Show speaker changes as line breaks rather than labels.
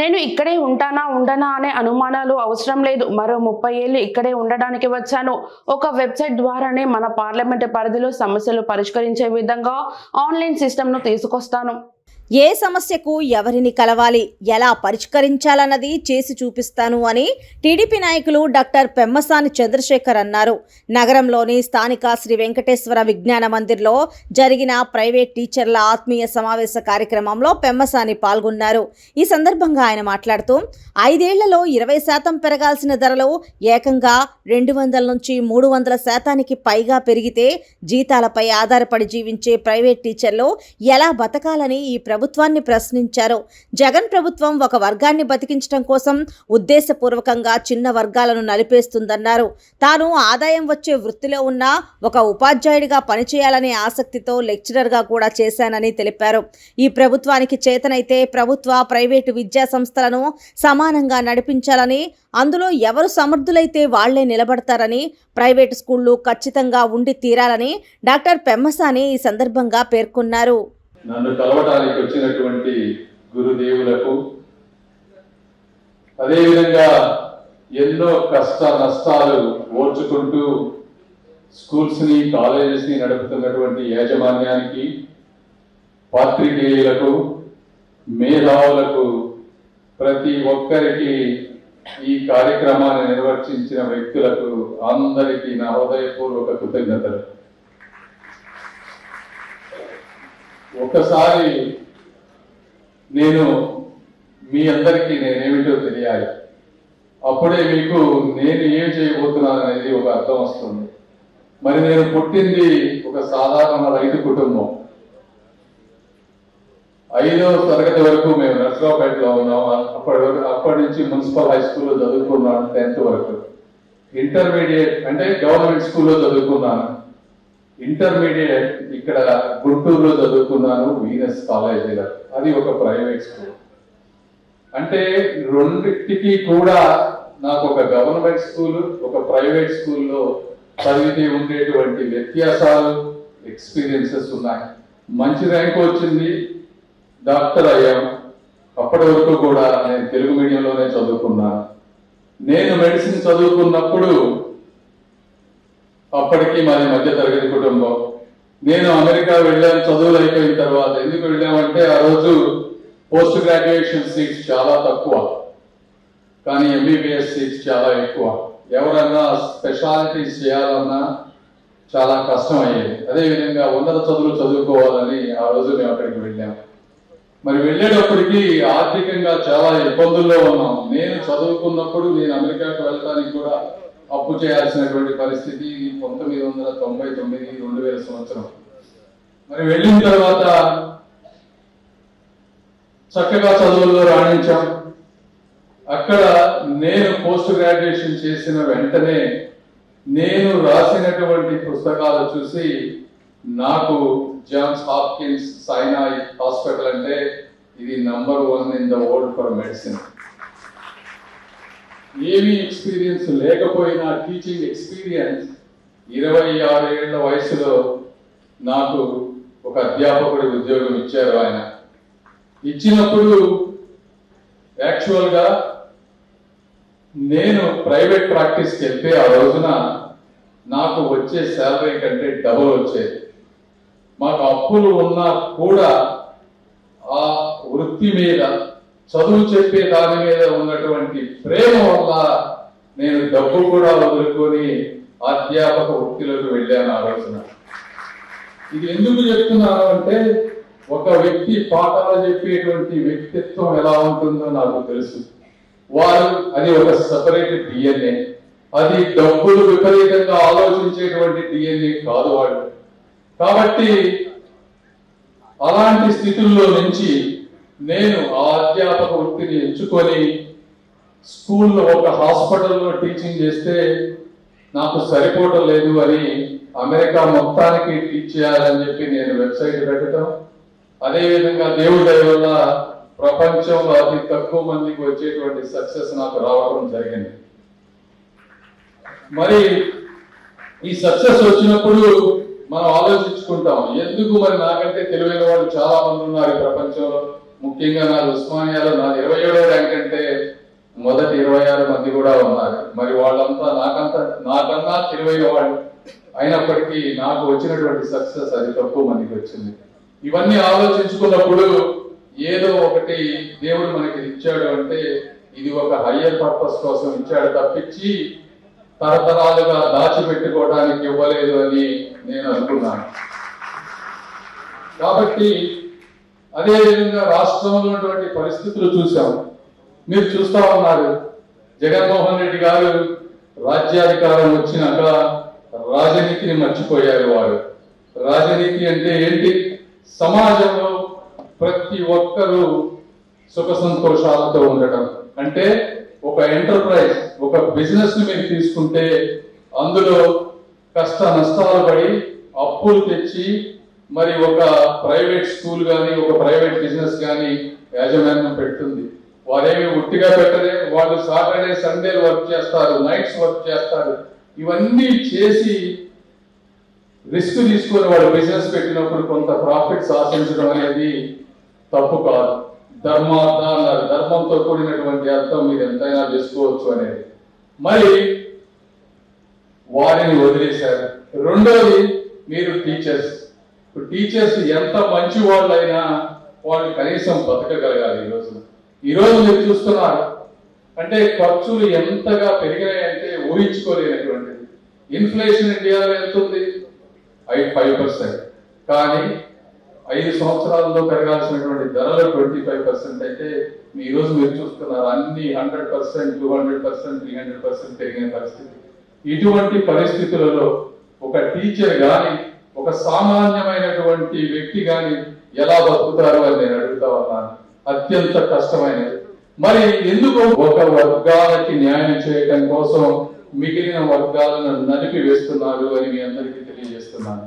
నేను ఇక్కడే ఉంటానా ఉండనా అనే అనుమానాలు అవసరం లేదు. మరో ముప్పై ఏళ్ళు ఇక్కడే ఉండడానికి వచ్చాను. ఒక వెబ్సైట్ ద్వారానే మన పార్లమెంట్ పరిధిలో సమస్యలు పరిష్కరించే విధంగా ఆన్లైన్ సిస్టమ్ను తీసుకొస్తాను.
ఏ సమస్యకు ఎవరిని కలవాలి ఎలా పరిష్కరించాలన్నది చేసి చూపిస్తాను అని టీడీపీ నాయకులు డాక్టర్ పెమ్మసాని చంద్రశేఖర్ అన్నారు. నగరంలోని స్థానిక శ్రీ వెంకటేశ్వర విజ్ఞాన మందిర్లో జరిగిన ప్రైవేట్ టీచర్ల ఆత్మీయ సమావేశ కార్యక్రమంలో పెమ్మసాని పాల్గొన్నారు. ఈ సందర్భంగా ఆయన మాట్లాడుతూ ఐదేళ్ళలో ఇరవై శాతం పెరగాల్సిన ధరలు ఏకంగా రెండు వందల నుంచి మూడు వందల శాతానికి పైగా పెరిగితే జీతాలపై ఆధారపడి జీవించే ప్రైవేట్ టీచర్లు ఎలా బతకాలని ఈ ప్రభుత్వాన్ని ప్రశ్నించారు. జగన్ ప్రభుత్వం ఒక వర్గాన్ని బతికించడం కోసం ఉద్దేశపూర్వకంగా చిన్న వర్గాలను నలిపేస్తుందన్నారు. తాను ఆదాయం వచ్చే వృత్తిలో ఉన్న ఒక ఉపాధ్యాయుడిగా పనిచేయాలనే ఆసక్తితో లెక్చరర్గా కూడా చేశానని తెలిపారు. ఈ ప్రభుత్వానికి చేతనైతే ప్రభుత్వ ప్రైవేటు విద్యా సంస్థలను సమానంగా నడిపించాలని అందులో ఎవరు సమర్థులైతే వాళ్ళే నిలబడతారని ప్రైవేటు స్కూళ్ళు ఖచ్చితంగా ఉండి తీరాలని డాక్టర్ పెమ్మసాని ఈ సందర్భంగా పేర్కొన్నారు.
నన్ను కలవటానికి వచ్చినటువంటి గురుదేవులకు అదేవిధంగా ఎన్నో కష్ట నష్టాలు ఓర్చుకుంటూ స్కూల్స్ని కాలేజెస్ని నడుపుతున్నటువంటి యాజమాన్యానికి పాత్రికేయులకు మేధావులకు ప్రతి ఒక్కరికి ఈ కార్యక్రమాన్ని నిర్వర్తించిన వ్యక్తులకు అందరికీ నా హృదయపూర్వక కృతజ్ఞతలు. ఒకసారి నేను మీ అందరికీ నేనేమిటో తెలియాలి. అప్పుడే మీకు నేను ఏం చేయబోతున్నాను అనేది ఒక అర్థం వస్తుంది. మరి నేను పుట్టింది ఒక సాధారణ రైతు కుటుంబం. ఐదో తరగతి వరకు మేము నర్సరావుపేటలో ఉన్నాం. అప్పటి వరకు అప్పటి నుంచి మున్సిపల్ హై స్కూల్లో చదువుకున్నాను టెన్త్ వరకు. ఇంటర్మీడియట్ అంటే గవర్నమెంట్ స్కూల్లో చదువుకున్నాను. ఇంటర్మీడియట్ ఇక్కడ గుంటూరులో చదువుకున్నాను వీనస్ కాలేజీలో అది ఒక ప్రైవేట్ స్కూల్ అంటే రెండింటికి కూడా నాకు ఒక గవర్నమెంట్ స్కూల్ ఒక ప్రైవేట్ స్కూల్లో చదివితే ఉండేటువంటి వ్యత్యాసాలు ఎక్స్పీరియన్సెస్ ఉన్నాయి. మంచి ర్యాంక్ వచ్చింది. డాక్టర్ అయ్యాం. అప్పటి వరకు కూడా నేను తెలుగు మీడియంలోనే చదువుకున్నాను. నేను మెడిసిన్ చదువుకున్నప్పుడు అప్పటికి మాది మధ్య తరగతి కుటుంబం. నేను అమెరికా వెళ్ళాను చదువులు అయిపోయిన తర్వాత. ఎందుకు వెళ్ళామంటే ఆ రోజు పోస్ట్ గ్రాడ్యుయేషన్ సీట్స్ చాలా తక్కువ. కానీ ఎంబీబీఎస్ సీట్స్ చాలా ఎక్కువ. ఎవరన్నా స్పెషాలిటీస్ చేయాలన్నా చాలా కష్టం అయ్యేది అదేవిధంగా ఉన్నత చదువులు చదువుకోవాలని ఆ రోజు మేము అక్కడికి వెళ్ళాము మరి వెళ్ళేటప్పటికి ఆర్థికంగా చాలా ఇబ్బందుల్లో ఉన్నాం. నేను చదువుకున్నప్పుడు నేను అమెరికాకు వెళ్ళడానికి కూడా అప్పు చేయాల్సినటువంటి పరిస్థితి పంతొమ్మిది వందల తొంభై తొమ్మిది రెండు వేల సంవత్సరం. మరి వెళ్ళిన తర్వాత చక్కగా చదువుల్లో రాణించాం. అక్కడ నేను పోస్ట్ గ్రాడ్యుయేషన్ చేసిన వెంటనే నేను రాసినటువంటి పుస్తకాలు చూసి నాకు జాన్స్ హాప్కిన్స్ సైనాయ్ హాస్పిటల్ అంటే ఇది number one in the world for medicine. ఏమీ ఎక్స్పీరియన్స్ లేకపోయినా టీచింగ్ ఎక్స్పీరియన్స్ ఇరవై ఆరు ఏళ్ళ వయసులో నాకు ఒక అధ్యాపకుడి ఉద్యోగం ఇచ్చారు ఆయన. ఇచ్చినప్పుడు యాక్చువల్గా నేను ప్రైవేట్ ప్రాక్టీస్కి వెళ్తే ఆ రోజున నాకు వచ్చే శాలరీ కంటే డబుల్ వచ్చేది. మాకు అప్పులు ఉన్నా కూడా ఆ వృత్తి మీద చదువు చెప్పే దాని మీద ఉన్నటువంటి ప్రేమ వల్ల నేను డబ్బు కూడా వదులుకొని అధ్యాపక వృత్తిలోకి వెళ్ళాను ఆ రోజున. ఇది ఎందుకు చెప్తున్నాను అంటే ఒక వ్యక్తి పాఠాలు చెప్పేటువంటి వ్యక్తిత్వం ఎలా ఉంటుందో నాకు తెలుసు. వారు అది ఒక సపరేట్ డిఎన్ఏ అది డబ్బులు విపరీతంగా ఆలోచించేటువంటి డిఎన్ఏ కాదు వాడు కాబట్టి అలాంటి స్థితుల్లో నుంచి నేను ఆ అధ్యాపక వృత్తిని ఎంచుకొని స్కూల్లో ఒక హాస్పిటల్లో టీచింగ్ చేస్తే నాకు సరిపోవటం లేదు అని అమెరికా మొత్తానికి టీచ్ చేయాలని చెప్పి నేను వెబ్సైట్ పెట్టడం అదేవిధంగా దేవుడి దయ వల్ల ప్రపంచంలో అతి తక్కువ మందికి వచ్చేటువంటి సక్సెస్ నాకు రావడం జరిగింది. మరి ఈ సక్సెస్ వచ్చినప్పుడు మనం ఆలోచించుకుంటాం ఎందుకు మరి నాకంటే తెలివైన వాళ్ళు చాలా మంది ఉన్నారు ఈ ప్రపంచంలో? ముఖ్యంగా నా ఉస్మానియాలో నా ఇరవై ఏడో ర్యాంక్ అంటే మొదటి ఇరవై ఆరు మంది కూడా ఉన్నారు. మరి వాళ్ళంతా నాకంతా నాకన్నా తెలివైన వాళ్ళు అయినప్పటికీ నాకు వచ్చినటువంటి సక్సెస్ అది తక్కువ మందికి వచ్చింది. ఇవన్నీ ఆలోచించుకున్నప్పుడు ఏదో ఒకటి దేవుడు మనకి ఇచ్చాడు అంటే ఇది ఒక హయ్యర్ పర్పస్ కోసం ఇచ్చాడు తప్పించి తరతరాలుగా దాచిపెట్టుకోవడానికి ఇవ్వలేదు అని నేను అనుకున్నాను. కాబట్టి అదేవిధంగా రాష్ట్రంలో ఉన్నటువంటి పరిస్థితులు చూసాం మీరు చూస్తా ఉన్నారు. జగన్మోహన్ రెడ్డి గారు రాజ్యాధికారం వచ్చినాక రాజనీతిని మర్చిపోయారు వారు. రాజనీతి అంటే ఏంటి? సమాజంలో ప్రతి ఒక్కరూ సుఖ సంతోషాలతో ఉండటం. అంటే ఒక ఎంటర్ప్రైజ్ ఒక బిజినెస్ మీరు తీసుకుంటే అందులో కష్ట నష్టాలు పడి అప్పులు తెచ్చి మరి ఒక ప్రైవేట్ స్కూల్ కానీ ఒక ప్రైవేట్ బిజినెస్ కానీ యాజమాన్యం పెడుతుంది. వారేమి ఉట్టిగా పెట్టరే వాళ్ళు సాటర్డే సండే వర్క్ చేస్తారు నైట్స్ వర్క్ చేస్తారు. ఇవన్నీ చేసి రిస్క్ తీసుకొని వాళ్ళు బిజినెస్ పెట్టినప్పుడు కొంత ప్రాఫిట్స్ ఆశించడం అనేది తప్పు కాదు. ధర్మార్థ అన్నారు. ధర్మంతో కూడినటువంటి అర్థం మీరు ఎంతైనా చేసుకోవచ్చు అనేది. మరి వారిని వదిలేశారు. రెండోది మీరు టీచర్స్. ఇప్పుడు టీచర్స్ ఎంత మంచి వాళ్ళైనా వాళ్ళు కనీసం బతకగలగాలి ఈ రోజు. మీరు చూస్తున్నారు. అంటే ఖర్చులు ఎంతగా పెరిగాయంటే ఊహించుకోలేనటువంటిది ఇన్ఫ్లేషన్ ఇండియాలో ఎంత ఉంది? ఐదు ఫైవ్ పర్సెంట్ కానీ ఐదు సంవత్సరాల్లో పెరగాల్సినటువంటి ధరలు ట్వంటీ ఫైవ్ పర్సెంట్ అయితే మీ ఈ రోజు మీరు చూస్తున్నారు. అన్ని hundred percent two hundred percent three hundred percent పెరిగిన పరిస్థితి. ఇటువంటి పరిస్థితులలో ఒక టీచర్ కానీ ఒక సామాన్యమైనటువంటి వ్యక్తి గాని ఎలా బతుకుతారు అని నేను అడుగుతా ఉన్నాను. అత్యంత కష్టమైనది. మరి ఎందుకు ఒక వర్గాలకి న్యాయం చేయటం కోసం మిగిలిన వర్గాలను నలిపి వేస్తున్నారు అని మీ అందరికీ తెలియజేస్తున్నాను.